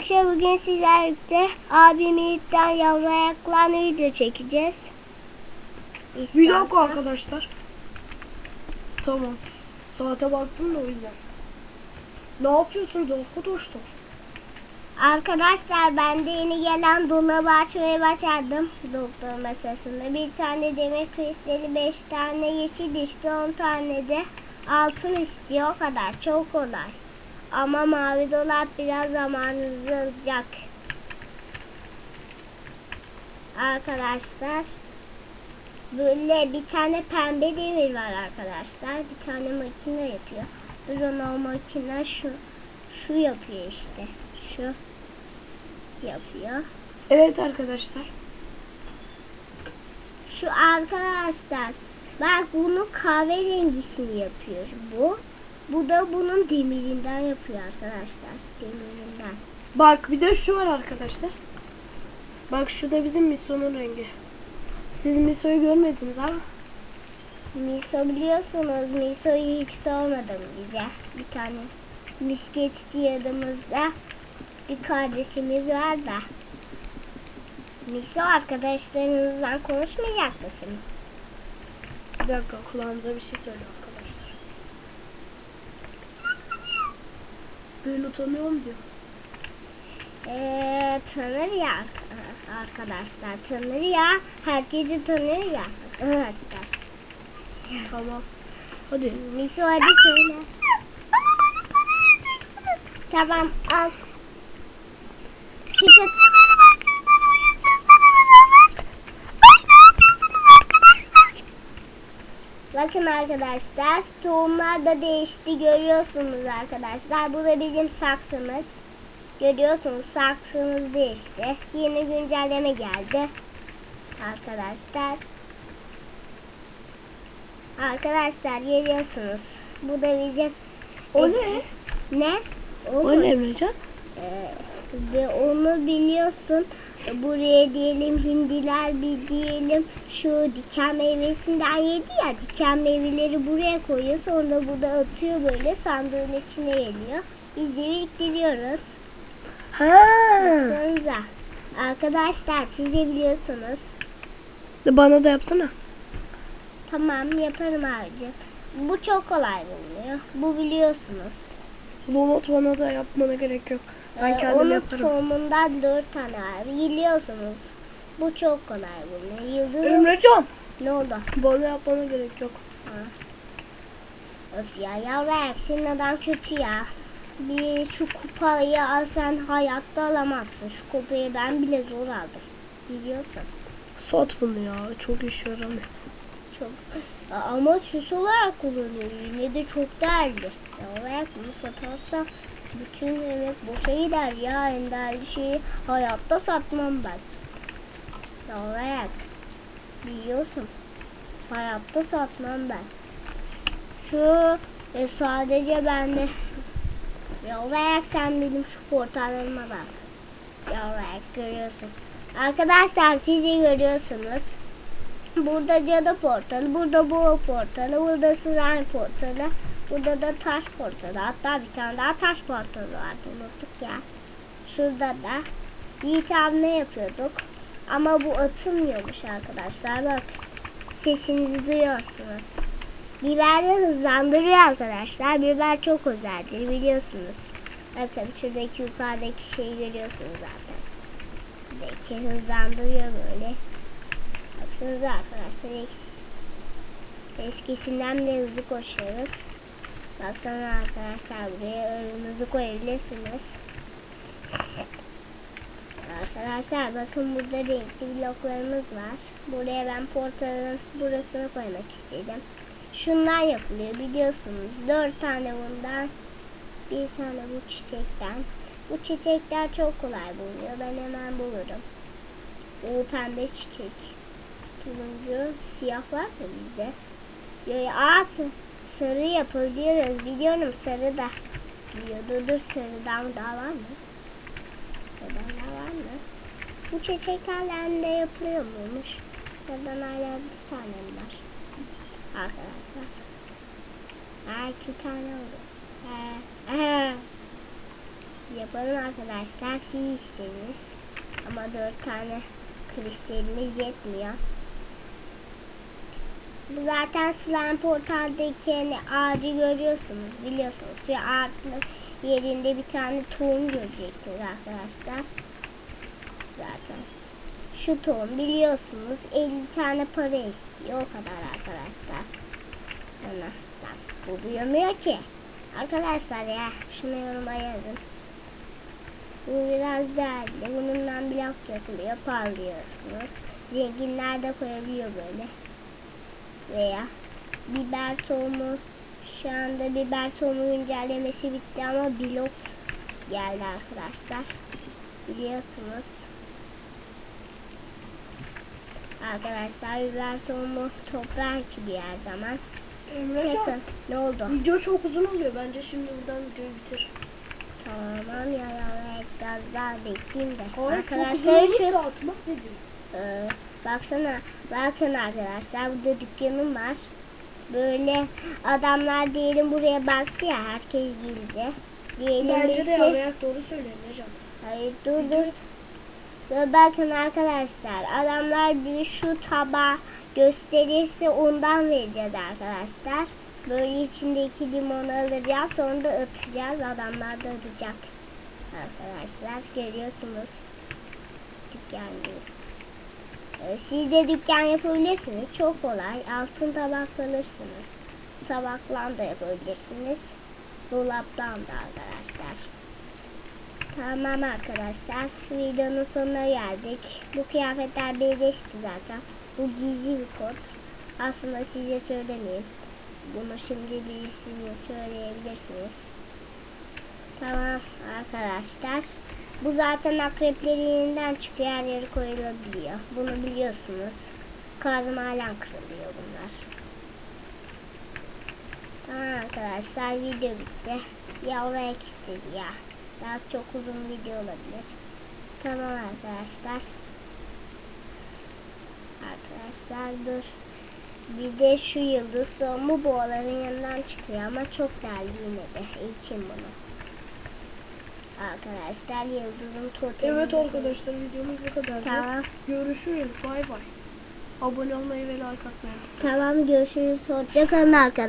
Arkadaşlar bugün sizlerle abim Yiğit'ten yavru ayaklarını video çekeceğiz. Bir dakika arkadaşlar. Tamam. Saate baktım da o yüzden. Ne yapıyorsunuz arkadaşlar? Arkadaşlar ben de yeni gelen dolabı açmaya başladım. Doktor masasında. Bir tane demir kristali, beş tane yeşil işte, on tane de altın istiyor. O kadar. Çok kolay. Ama mavi dolap biraz zamanınızı alacak. Arkadaşlar böyle bir tane pembe demir var arkadaşlar. Bir tane makine yapıyor. Durun o makine şu şu yapıyor işte. Şu yapıyor. Evet arkadaşlar. Şu arkadaşlar bak bunun kahverengisini yapıyor bu. Bu da bunun demirinden yapıyor arkadaşlar. Demirinden. Bak bir de şu var arkadaşlar. Bak şu da bizim misonun rengi. Siz misoyu görmediniz ama. Miso biliyorsunuz Miso'yu hiç sormadım bize. Bir tane misket diyadımızda bir kardeşimiz var da. Miso arkadaşlarınızdan konuşmayacak mısın? Bir dakika kulağınıza bir şey söyle arkadaşlar. Böyle utanıyorum diyor. Ee, tanır ya arkadaşlar tanır ya herkesi tanır ya arkadaşlar. Tamam. Hadi. Miso hadi söyle. Tamam al. Çıkıt. Bakın arkadaşlar tohumlar da değişti görüyorsunuz arkadaşlar. Bu da bizim saksımız. Görüyorsunuz saksımız değişti. Yeni güncelleme geldi. Arkadaşlar. Arkadaşlar görüyorsunuz. Bu da bizim O ne? ne? O ne Emrecan? Ee, onu biliyorsun. Buraya diyelim hindiler bir diyelim şu diken meyvesinden yedi ya diken meyveleri buraya koyuyor sonra burada atıyor böyle sandığın içine geliyor. Biz de biriktiriyoruz. Ha. Baksanıza. Arkadaşlar siz de biliyorsunuz. Bana da yapsana. Tamam yaparım abicim. Bu çok kolay bulunuyor. Bu biliyorsunuz. Mod bana da yapmana gerek yok. Ben Ee, onun yaparım. tohumundan dört tane var. Biliyorsunuz. Bu çok kolay bulunuyor. Yıldız Emrecan. ne oldu? Bana yapmana gerek yok. Öf ya yavrum senin adam kötü ya. Bir şu kupayı alsan hayatta alamazsın. Şu kupayı ben bile zor aldım. Biliyorsun. Sat bunu ya. Çok iş yaramıyor. Çok. Ama süs olarak kullanıyor. Yine de çok değerli. Yavrum bunu satarsa bütün emek boşa gider ya. En değerli şeyi hayatta satmam ben. Yavrum biliyorsun. Hayatta satmam ben. Şu e, sadece bende. Yavrum sen benim şu portallarıma bak. Yavrum görüyorsun. Arkadaşlar siz de görüyorsunuz. Burada cadı portalı, burada boğa portalı, burada slime portalı, burada da taş portalı. Hatta bir tane daha taş portalı vardı unuttuk ya. Şurada da Yiğit ne yapıyorduk. Ama bu atılmıyormuş arkadaşlar. Bak sesinizi duyuyorsunuz. Biberler hızlandırıyor arkadaşlar. Biber çok özeldir biliyorsunuz. Bakın şuradaki yukarıdaki şeyi görüyorsunuz zaten. Şuradaki hızlandırıyor böyle. Baksanıza arkadaşlar es- eskisinden de hızlı koşuyoruz. Baksana arkadaşlar buraya önünüzü koyabilirsiniz. Arkadaşlar bakın burada renkli bloklarımız var. Buraya ben portalın burasını koymak istedim. Şundan yapılıyor biliyorsunuz. Dört tane bundan. Bir tane bu çiçekten. Bu çiçekler çok kolay bulunuyor. Ben hemen bulurum. Bu pembe çiçek. Turuncu, siyah var mı bizde? Aa, sarı yapabiliyoruz. Biliyorum sarı da. Diyor. Dur sarıdan daha var mı? Sarıdan daha var mı? Bu çiçeklerle de yapılıyor muymuş? Sarıdan hala bir tane var? Arkadaşlar. Ha iki tane oldu. Ha, ha. Yapalım arkadaşlar. Siz istediniz. Ama dört tane kristalimiz yetmiyor. Zaten slime portaldaki hani ağacı görüyorsunuz. Biliyorsunuz. Şu ağacın yerinde bir tane tohum göreceksiniz arkadaşlar. Zaten. Şu tohum biliyorsunuz 50 tane para istiyor. O kadar arkadaşlar. Ana, bak bu duyamıyor ki. Arkadaşlar ya şunu yoruma yazın. Bu biraz değerli. Bununla blok yapılıyor. Parlıyorsunuz. Zenginler de koyabiliyor böyle. Veya biber tohumu. Şu anda biber tohumu güncellemesi bitti ama blok geldi arkadaşlar. Biliyorsunuz. Arkadaşlar biber tohumu toplar gibi her zaman. Emrecan ne oldu? video çok uzun oluyor. Bence şimdi buradan videoyu bitir. Tamam ya ya biraz daha bekleyeyim de. Hayır çok uzun arkadaşlar şu atmaz ediyor. Ee, baksana bakın arkadaşlar burada dükkanım var. Böyle adamlar diyelim buraya baktı ya herkes girdi. Diyelim Bence de birisi- Ayak doğru söylüyor Emrecan. Hayır dur dur. Ve bakın arkadaşlar adamlar bir şu tabağı gösterirse ondan vereceğiz arkadaşlar. Böyle içindeki limonu alacağız sonra da atacağız. Adamlar da atacak. Arkadaşlar görüyorsunuz. Dükkan değil. Ee, Siz de dükkan yapabilirsiniz. Çok kolay. Altın tabak alırsınız. Tabakla da yapabilirsiniz. Dolaptan da arkadaşlar. Tamam arkadaşlar. Videonun sonuna geldik. Bu kıyafetler birleşti zaten. Bu gizli bir kod. Aslında size söylemeyeyim. Bunu şimdi birisine söyleyebilirsiniz. Tamam arkadaşlar. Bu zaten akreplerin yeniden çıkıyor. Her yere koyulabiliyor. Bunu biliyorsunuz. Kazmayla kırılıyor bunlar. Tamam arkadaşlar video bitti. Yavru istedi ya. Daha çok uzun video olabilir. Tamam arkadaşlar. Arkadaşlar dur. Bir de şu yıldız doğumu boğaların yanından çıkıyor ama çok değerli yine de. İçin bunu. Arkadaşlar yıldızın totemi. Evet arkadaşlar videomuz bu kadar. Tamam. Görüşürüz. Bay bay. Abone olmayı ve like atmayı. Tamam görüşürüz. Hoşçakalın arkadaşlar.